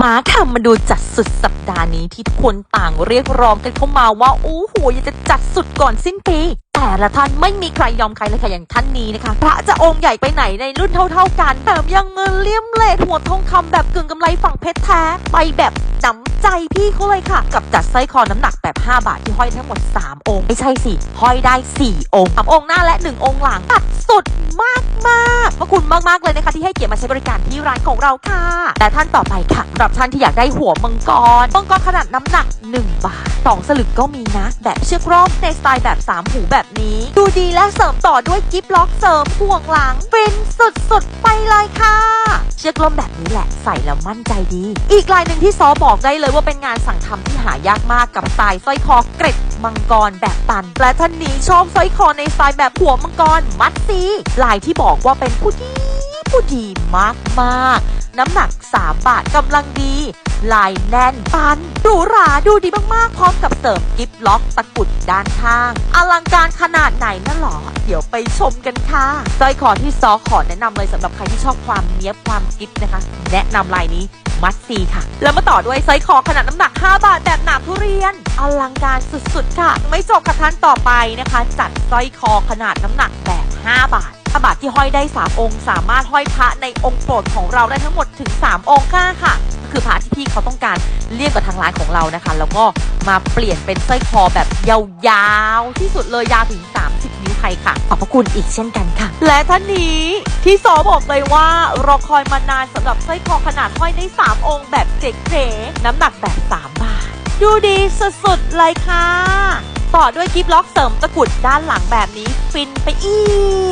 มาค่ะมาดูจัดสุดสัปดาห์นี้ที่ทุกคนต่างเรียกร้องกันเข้ามาว่าโอ้โหอยากจะจัดสุดก่อนสิ้นปี แต่ละท่านไม่มีใครยอมใครเลยค่ะอย่างท่านนี้นะคะ พระจะองค์ใหญ่ไปไหนในรุ่นเท่า ๆกันแถมยังเงินเลี่ยมเลทหัวทองคำแบบกึ่งกำไรฝั่งเพชรแท้ ไปแบบจำ ใจพี่เขาเลยค่ะ กับจัดสร้อยคอน้ำหนักแบบ 5 บาทที่ห้อยทั้งหมด 3 องค์ ไม่ใช่สิห้อยได้ 4 องค์สามองค์หน้าและ 1 องค์หลังตัดสุดมากมากขอบคุณมากๆเลยนะคะ ที่ให้เกียรติมาใช้บริการที่ร้านของเราค่ะ แต่ท่านต่อไปค่ะสำหรับท่านที่อยากได้หัวมังกรมังกรขนาดน้ำหนัก 1 บาท 2 สลึงก็มีนะ แบบเชือกร่มในสไตล์แบบ 3 หูแบบนี้ ดูดีและเสริมต่อด้วยกิฟล็อกเสริมห่วงหลังฟินสุดๆไปเลยค่ะ ชือกล่มแบบนี้แหละใส่แล้วมั่นใจดี อีกลายหนึ่งที่ซอบอกได้เลยว่าเป็นงานสั่งทำที่หายากมากกับสายสร้อยคอเกร็ดมังกรแบบตันและท่านนี้ชอบสร้อยคอในสไตล์แบบหัวมังกรมัดซีลายที่บอกว่าเป็นผู้ดีผู้ดีมากมากๆน้ำหนัก 3 บาทกำลังดี ลายแน่นปันหรูหราดูดีมากๆ พร้อมกับเสริมกิฟล็อกตะกุดด้านข้าง อลังการขนาดไหนนั่นหรอ เดี๋ยวไปชมกันค่ะสร้อยคอที่ซอขอแนะนำเลยสำหรับใครที่ชอบความเนี้ยบความกิฟนะคะ แนะนำลายนี้มัดซีค่ะ แล้วมาต่อด้วยสร้อยคอขนาดน้ำหนัก 5 บาทแบบหนามทุเรียน อลังการสุดๆค่ะ ไม่จบค่ะท่านต่อไปนะคะ จัดสร้อยคอขนาดน้ำหนักแบบ 5 บาท5บาทที่ห้อยได้ 3 องค์ สามารถห้อยพระในองค์โปรดของเราได้ทั้งหมดถึง 3 องค์ค่ะ ค่ะก็คือพระที่พี่เขาต้องการเรียกกับทางร้านของเรานะคะ แล้วก็มาเปลี่ยนเป็นสร้อยคอแบบยาวๆ ที่สุดเลยยาวถึง 30 นิ้วไทยค่ะ ขอบพระคุณอีกเช่นกันค่ะ และท่านนี้ที่ซอบอกเลยว่ารอคอยมานานสำหรับสร้อยคอขนาดห้อยได้ 3 องค์แบบเจ๋งๆน้ำหนักแบบ 3 บาท ดูดีสุดๆเลยค่ะ ต่อด้วยกิฟล็อกเสริมตะกรุดด้านหลังแบบนี้ฟินไปอี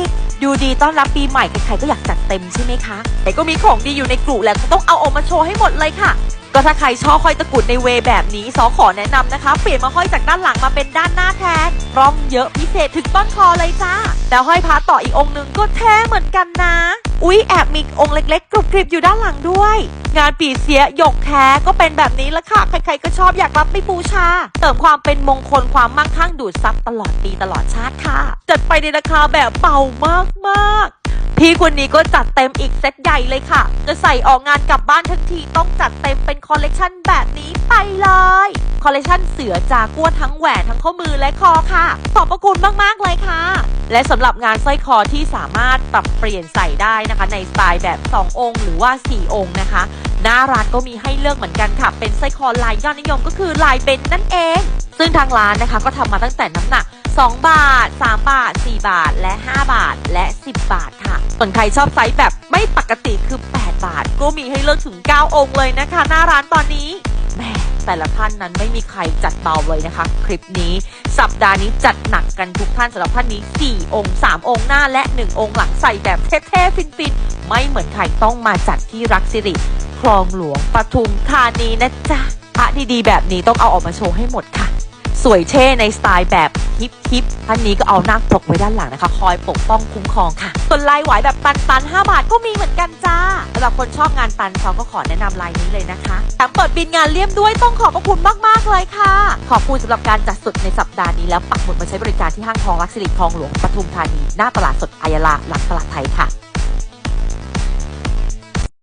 ก ดูดีต้อนรับปีใหม่ใครๆก็อยากจัดเต็มใช่ไหมคะ แต่ก็มีของดีอยู่ในกลุ่มแล้วก็ต้องเอาออกมาโชว์ให้หมดเลยค่ะ ก็ถ้าใครชอบห้อยตะกรุดในเวแบบนี้ซอขอแนะนำนะคะ เปลี่ยนมาห้อยจากด้านหลังมาเป็นด้านหน้าแทนร่องเยอะพิ เศษถึงต้นคอเลยจ้า แต่ห้อยพระต่ออีกองค์หนึ่งก็แท้เหมือนกันนะ อุ๊ยแอบมีองค์เล็กๆกรุบกริบอยู่ด้านหลังด้วย งานปีเสียหยกแท้ก็เป็นแบบนี้ละค่ะ ใครๆก็ชอบอยากรับไปบูชา เติมความเป็นมงคลความมั่งคั่งดูดซับตลอดปีตลอดชาติค่ะ จัดไปในราคาแบบเบามากๆ พี่คนนี้ก็จัดเต็มอีกเซตใหญ่เลยค่ะ จะใส่ออกงานกลับบ้านทั้งทีต้องจัดเต็มเป็นคอลเลกชันแบบนี้ไปเลย คอลเลกชันเสือจากกัวทั้งแหวนทั้งข้อมือและคอค่ะ ขอบพระคุณมากๆเลยค่ะ และสำหรับงานสร้อยคอที่สามารถปรับเปลี่ยนใส่ได้นะคะ ในสไตล์แบบ 2 องค์ หรือว่า 4 องค์นะคะ หน้าร้านก็มีให้เลือกเหมือนกันค่ะ เป็นสร้อยคอลายยอดนิยมก็คือลายเบนนั่นเอง ซึ่งทางร้านนะคะก็ทำมาตั้งแต่น้ำหนัก 2 บาท 3 บาท 4 บาทและ 5 บาทและ 10 บาทค่ะ ส่วนใครชอบไซส์แบบไม่ปกติคือ 8 บาท ก็มีให้เลือกถึง 9 องค์เลยนะคะ หน้าร้านตอนนี้แม่แต่ละท่านนั้นไม่มีใครจัดเบาเลยนะคะ คลิปนี้สัปดาห์นี้จัดหนักกันทุกท่านสำหรับท่านนี้ 4 องค์ 3 องค์หน้าและ 1 องค์หลังใส่แบบเท่ๆฟินๆ ไม่เหมือนใครต้องมาจัดที่รักสิริคลองหลวงปทุมธานีนะจ๊ะพระดีๆ แบบนี้ต้องเอาออกมาโชว์ให้หมดค่ะ สวยเท่ในสไตล์แบบ ฮิปฮิปท่านนี้ก็เอานาคปกไว้ด้านหลังนะคะ คอยปกป้องคุ้มครองค่ะส่วนลายไหวแบบตันตันๆ5บาทก็มีเหมือนกันจ้าสำหรับคนชอบงานตันเขาก็ขอแนะนำลายนี้เลยนะคะแถมเปิดบินงานเลี่ยมด้วยต้องขอบพระคุณมากๆเลยค่ะ ขอบคุณสำหรับการจัดสุดในสัปดาห์นี้แล้วปักหมุดมาใช้บริการที่ห้างทองลักษิริคลองหลวงปทุมธานี หน้าตลาดสดอายาลาหลังตลาดไทยค่ะ